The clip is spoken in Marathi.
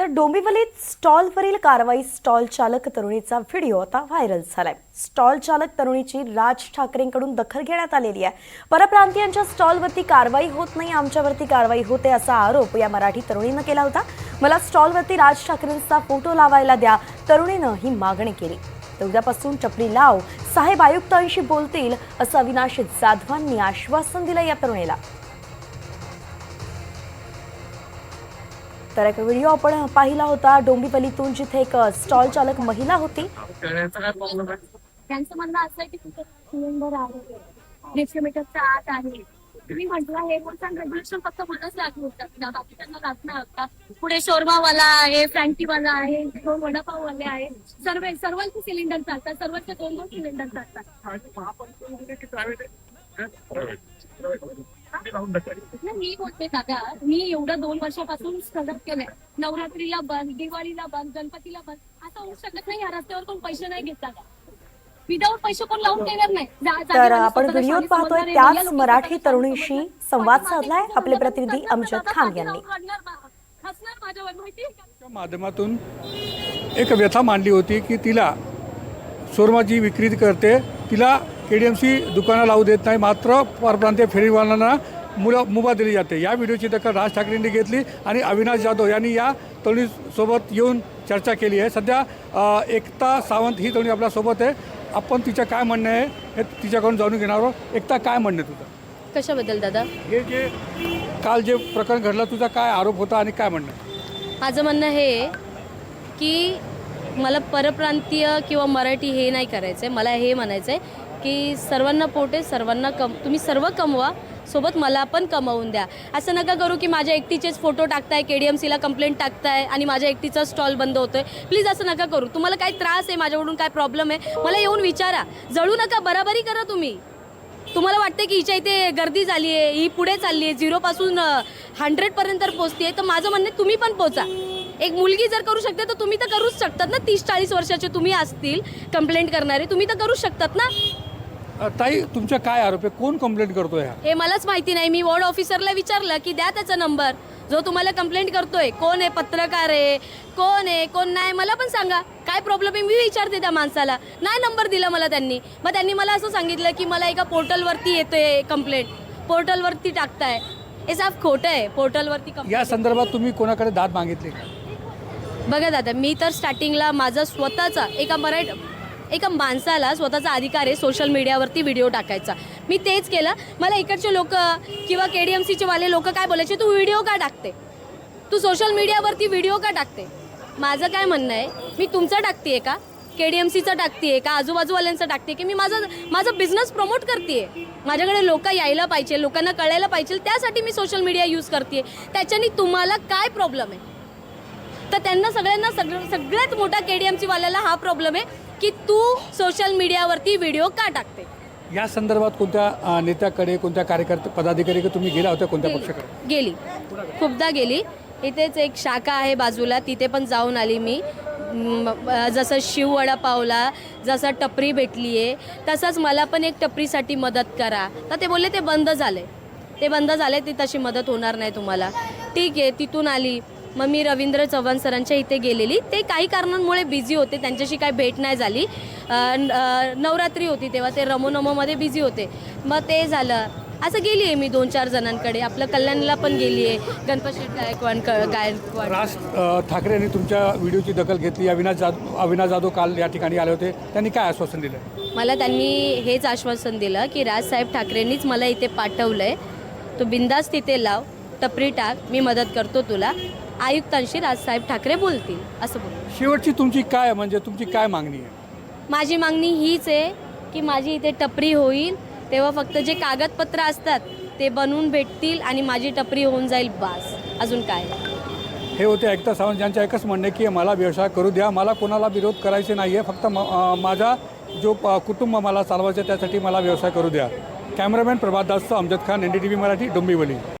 तर डोंबिवलीत स्टॉलवरील कारवाई स्टॉल चालक तरुणीचा व्हिडिओ आता व्हायरल झालाय. स्टॉल चालक तरुणीची राज ठाकरेंकडून दखल घेण्यात आलेली आहे. परप्रांतीयांच्या स्टॉलवरती कारवाई होत नाही आमच्यावरती कारवाई होते असा आरोप या मराठी तरुणीनं केला होता. मला स्टॉलवरती राज ठाकरेंचा फोटो लावायला द्या तरुणीनं ही मागणी केली. तर उद्यापासून टपरी लाव साहेब आयुक्तांशी बोलतील असं अविनाश जाधवांनी आश्वासन दिलं या तरुणीला. तर एक व्हिडिओ आपण पाहिला होता डोंबिवलीतून जिथे एक स्टॉल चालक महिला होती करण्याचा काय प्रॉब्लेम आहे त्यांचं म्हणणं असं आहे की तुमचं सिलेंडर आहे दीडशे मीटरच्या आत आहे तुम्ही म्हटलं हे बोलताना रेग्युलेशन फक्त मलाच लागू होतात ना बाकीच्यांना लागणार होता पुढे शोरमावाला आहे फ्रँकीवाला आहे दोन वडापाववाले आहे सर्व सर्वांचे सिलेंडर चालतात सर्वांचे दोन दोन सिलेंडर चालतात म्हणजे मी बोलते दादा मी एवढं दोन वर्षापासून स्ट्रगल केलंय नवरात्रीला बंद दिवाळीला बंद गणपतीला बंद असं होऊ शकत नाही या रस्त्यावर कोण पैसे नाही घेत दादा विदाऊट पैसे कोण लावून देणार नाही जा- तर आपण स्वतःला व्हिडिओत शाळेत पाहतोय त्याच मराठी तरुणीशी संवाद साधलाय आपले प्रतिनिधी अमजद खान यांनी हसणार मा- हसणार माझ्यावर माहिती आहे का? च्या माध्यमातून एक व्यथा मांडली होती की तिला शोरमा जी विक्री करते तिला के डी एम सी दुकानं लावू देत नाही मात्र परप्रांतीय फेरीवाल्यांना मुला मुभा दिली जाते. या व्हिडिओची दखल राज ठाकरेंनी घेतली आणि अविनाश जाधव यांनी या तरुणीसोबत येऊन चर्चा केली आहे. सध्या एकता सावंत ही तरुणी आपल्यासोबत आहे. आपण तिचं काय म्हणणं आहे हे तिच्याकडून जाणून घेणार आहोत. एकता काय म्हणणं तुझं? कशाबद्दल दादा? हे जे काल जे प्रकरण घडलं तुझा काय आरोप होता आणि काय म्हणणं? माझं म्हणणं हे की मला परप्रांतीय किंवा मराठी हे नाही करायचं आहे मला हे म्हणायचं आहे की सर्वांना पोट सर्वांना कम तुम्ही सर्व कमवा. सोबत मला पण कमवून द्या. असं नका करू की माझ्या एकटीचेच फोटो टाकताय के डी एम सीला कंप्लेंट टाकताय आणि माझ्या एकटीचा स्टॉल बंद होतोय. प्लीज असं नका करू. तुम्हाला काय त्रास आहे माझ्याकडून काय प्रॉब्लेम आहे? मला येऊन विचारा. जळू नका बराबरी करा तुम्ही. तुम्हाला वाटते की हिच्या इथे गर्दी झाली आहे ही पुढे चालली आहे झिरोपासून हंड्रेडपर्यंत पोचते आहे तर माझं म्हणणं तुम्ही पण पोचा. एक मुलगी जर करू शकते तर तुम्ही तर करूच शकतात ना. तीस चाळीस वर्षाचे तुम्ही असतील कंप्लेंट करणारे तुम्ही तर करूच शकतात ना. ताई तुमच्या काय आरोप आहे? कोण कंप्लेंट करतोय हा? हे मलाच माहिती नाही. मी वॉर्ड ऑफिसरला विचारलं की द्या त्याचा नंबर जो तुम्हाला कंप्लेंट करतोय कोण आहे पत्रकार आहे? कोण आहे? कोण नाही? मला पण सांगा. काय प्रॉब्लेम आहे? मी विचारते त्या माणसाला. नाही नंबर दिला मला त्यांनी. मग त्यांनी मला असं सांगितलं की मला एका पोर्टलवरती येतोय कंप्लेंट पोर्टलवरती टाकताय. हे साफ खोटं आहे. पोर्टलवरती complaint. या संदर्भात तुम्ही कोणाकडे दाद मागितली का? बघा दादा मी तर स्टार्टिंगला माझा स्वतःचा एका मराठ एका माणसाला स्वतःचा अधिकार आहे सोशल मीडियावरती व्हिडिओ टाकायचा. मी तेच केलं. मला इकडचे लोक किंवा के डी एम सीचे वाले लोक काय बोलायचे तू व्हिडिओ का टाकते? तू सोशल मीडियावरती व्हिडिओ का टाकते? माझं काय म्हणणं आहे मी तुमचं टाकते का? के डी एम सीचं टाकते का? आजूबाजूवाल्यांचं टाकते की मी माझं माझा बिझनेस प्रमोट करते माझ्याकडे लोक यायला पाहिजे लोकांना कळायला पाहिजे त्यासाठी मी सोशल मीडिया यूज करते त्याच्याने तुम्हाला काय प्रॉब्लेम आहे? तर त्यांना सगळ्यांना सगळं सगळ्यात मोठा के डी एम सीवाल्याला हा प्रॉब्लेम आहे. की तू सोशल मीडियावरती व्हिडिओ का टाकते? या संदर्भात कोणत्या नेत्याकडे कोणत्या कार्यकर्ते पदाधिकारी तुम्ही गेला होत्या कोणत्या पक्षाकडे? गेली. खूपदा गेली. इथेच एक शाखा आहे बाजूला तिथे पण जाऊन आली मी. जसं शिव वडापावला जसं टपरी भेटली आहे तसंच मला पण एक टपरीसाठी मदत करा. तर ते बोलले ते बंद झाले. ते बंद झाले ती तशी मदत होणार नाही तुम्हाला. ठीक आहे तिथून आली. मग मी रवींद्र चव्हाण सरांच्या इथे गेलेली. ते काही कारणांमुळे बिझी होते. त्यांच्याशी काही भेट नाही झाली. नवरात्री होती तेव्हा. ते रमो नमोमध्ये बिझी होते. मग ते झालं. असं गेली आहे मी दोन चार जणांकडे. आपलं कल्याणला पण गेली आहे गणपती गायकवाड गायकवाड. राज ठाकरे यांनी तुमच्या व्हिडिओची दखल घेतली. अविनाश जाधव अविनाश जाधव काल या ठिकाणी आले होते. त्यांनी काय आश्वासन दिलं? मला त्यांनी हेच आश्वासन दिलं की राजसाहेब ठाकरेंनीच मला इथे पाठवलं आहे तू बिंदास तिथे लाव. टपरी टाक. मी मदत करतो तुला. आयुक्तांशी राजसाहेब ठाकरे बोलतील असं बोल शेवटची तुमची काय म्हणजे तुमची काय मागणी आहे? माझी मागणी हीच आहे की माझी इथे टपरी होईल तेव्हा फक्त जे कागदपत्र असतात ते बनवून भेटतील आणि माझी टपरी होऊन जाईल बास. अजून काय? हे होते ऐकता सावंत ज्यांचं एकच म्हणणं की मला व्यवसाय करू द्या मला कोणाला विरोध करायचे नाही आहे फक्त म अ, माझा जो अ, कुटुंब मला चालवायचं आहे त्यासाठी मला व्यवसाय करू द्या. Cameraman Prabhat Das Amjad Khan N D T V Marathi Dombivli.